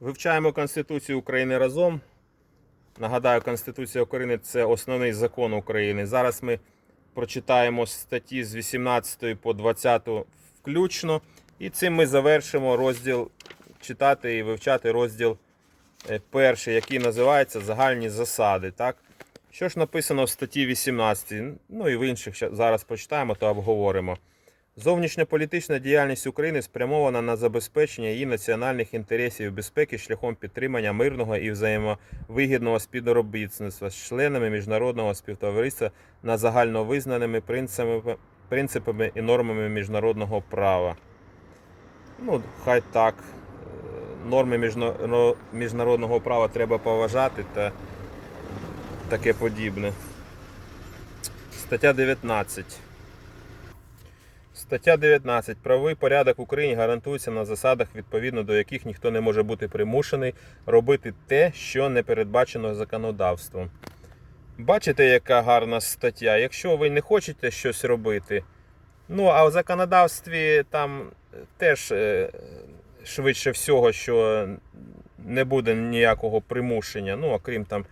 Вивчаємо Конституцію України разом. Нагадаю, Конституція України це основний закон України. Зараз ми прочитаємо статті з 18 по 20 включно. І цим ми завершимо розділ читати і вивчати розділ е, перший, який називається Загальні засади. Так? Що ж написано в статті 18? Ну і в інших зараз почитаємо та обговоримо. Зовнішньополітична діяльність України спрямована на забезпечення її національних інтересів і безпеки шляхом підтримання мирного і взаємовигідного співробітництва з членами міжнародного співтовариства на загальновизнаними принципами, принципами і нормами міжнародного права. Ну, хай так. Е, Норми міжнародного права треба поважати та таке подібне. Стаття 19. Стаття 19. Правовий порядок в Україні гарантується на засадах, відповідно до яких ніхто не може бути примушений робити те, що не передбачено законодавством. Бачите, яка гарна стаття. Якщо ви не хочете щось робити, ну а в законодавстві там теж е, швидше всього, що не буде ніякого примушення, ну окрім там.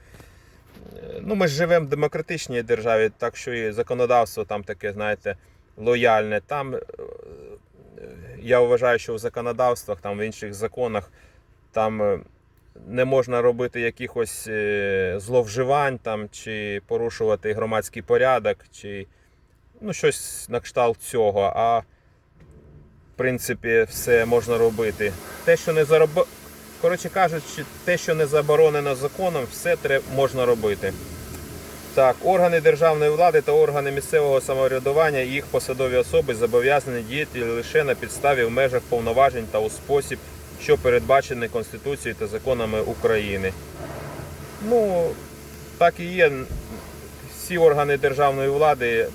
е, Ну, ми ж живемо в демократичній державі, так що і законодавство там таке, знаєте, лояльне. Там е, я вважаю, що в законодавствах, там в інших законах, там е, не можна робити якихось е, зловживань там, чи порушувати громадський порядок, чи ну, щось на кшталт цього. А в принципі, все можна робити. Те, що не зароб... Коротше кажучи, те, що не заборонено законом, все можна робити. Так, органи державної влади та органи місцевого самоврядування і їх посадові особи зобов'язані діяти лише на підставі в межах повноважень та у спосіб, що передбачений Конституцією та законами України. Ну, так і є. Всі органи державної влади,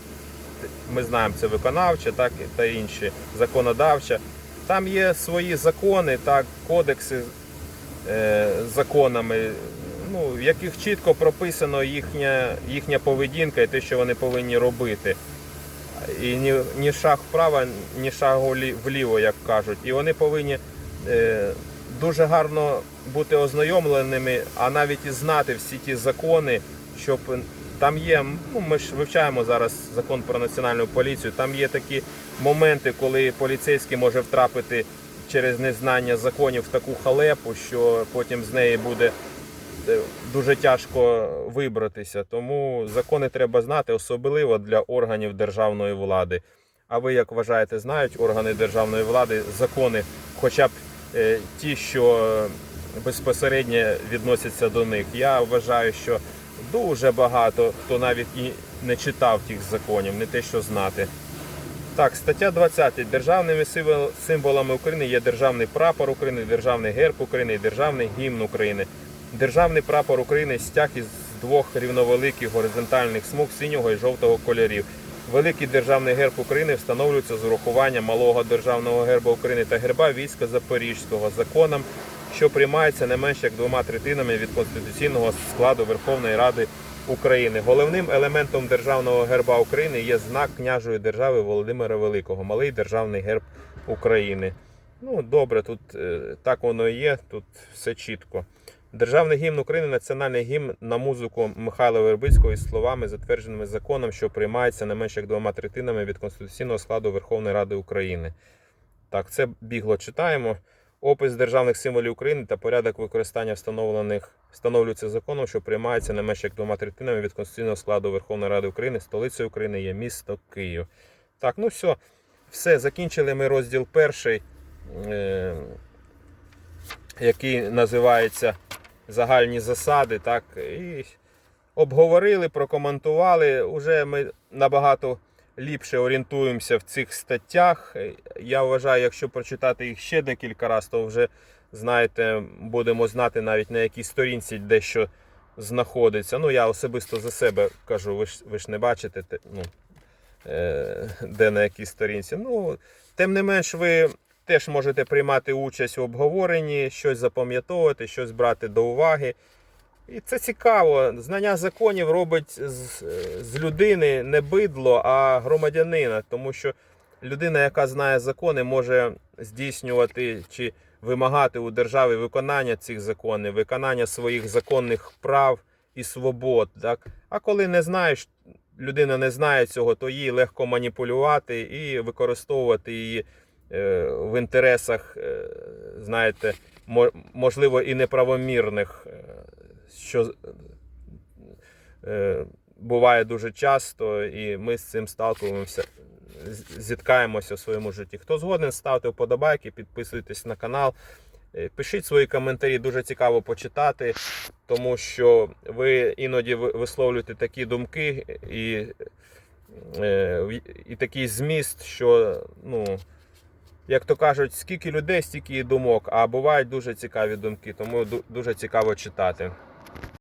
ми знаємо, це виконавча, так та інші законодавча. Там є свої закони, так, кодекси е, законами, ну, в яких чітко прописано їхня, їхня поведінка і те, що вони повинні робити. І ні, ні шаг вправо, ні шаг вліво, як кажуть. І вони повинні е, дуже гарно бути ознайомленими, а навіть і знати всі ті закони, щоб там є. Ну, ми ж вивчаємо зараз закон про національну поліцію. Там є такі моменти, коли поліцейський може втрапити через незнання законів в таку халепу, що потім з неї буде дуже тяжко вибратися. Тому закони треба знати, особливо для органів державної влади. А ви як вважаєте, знають органи державної влади закони, хоча б е, ті, що безпосередньо відносяться до них? Я вважаю, що дуже багато хто навіть і не читав тих законів, не те, що знати. Так, стаття 20. Державними символами України є державний прапор України, державний герб України державний гімн України. Державний прапор України стяг із двох рівновеликих горизонтальних смуг синього і жовтого кольорів. Великий державний герб України встановлюється з урахуванням малого державного герба України та герба війська Запорізького законом, що приймається не менше як двома третинами від конституційного складу Верховної Ради України. Головним елементом державного герба України є знак княжої держави Володимира Великого, малий державний герб України. Ну, добре, тут е, так воно і є, тут все чітко. Державний гімн України національний гімн на музику Михайла Вербицького із словами, затвердженими законом, що приймається не менше як двома третинами від конституційного складу Верховної Ради України. Так, це бігло читаємо. Опис державних символів України та порядок використання встановлених встановлюється законом, що приймається не менше як двома третинами від конституційного складу Верховної Ради України. Столицею України є місто Київ. Так, ну все, все, закінчили ми розділ перший, е, який називається Загальні засади. Так, і обговорили, прокоментували. Уже ми набагато ліпше орієнтуємося в цих статтях. Я вважаю, якщо прочитати їх ще декілька разів, то вже знаєте, будемо знати навіть на якій сторінці дещо знаходиться. Ну, я особисто за себе кажу, ви ж, ви ж не бачите, ну, е, де на якій сторінці. Ну, тим не менш, ви теж можете приймати участь у обговоренні, щось запам'ятовувати, щось брати до уваги. І це цікаво. Знання законів робить з, з людини не бидло, а громадянина. Тому що людина, яка знає закони, може здійснювати чи вимагати у держави виконання цих законів, виконання своїх законних прав і свобод. Так? А коли не знаєш, людина не знає цього, то їй легко маніпулювати і використовувати її в інтересах, е, знаєте, можливо, і неправомірних, е, що е, буває дуже часто, і ми з цим сталкуємося, зіткаємося в своєму житті. Хто згоден, ставте вподобайки, підписуйтесь на канал. Е, Пишіть свої коментарі, дуже цікаво почитати, тому що ви іноді ви- висловлюєте такі думки і, е, і такий зміст, що, ну, як то кажуть, скільки людей, стільки і думок, а бувають дуже цікаві думки, тому ду- дуже цікаво читати.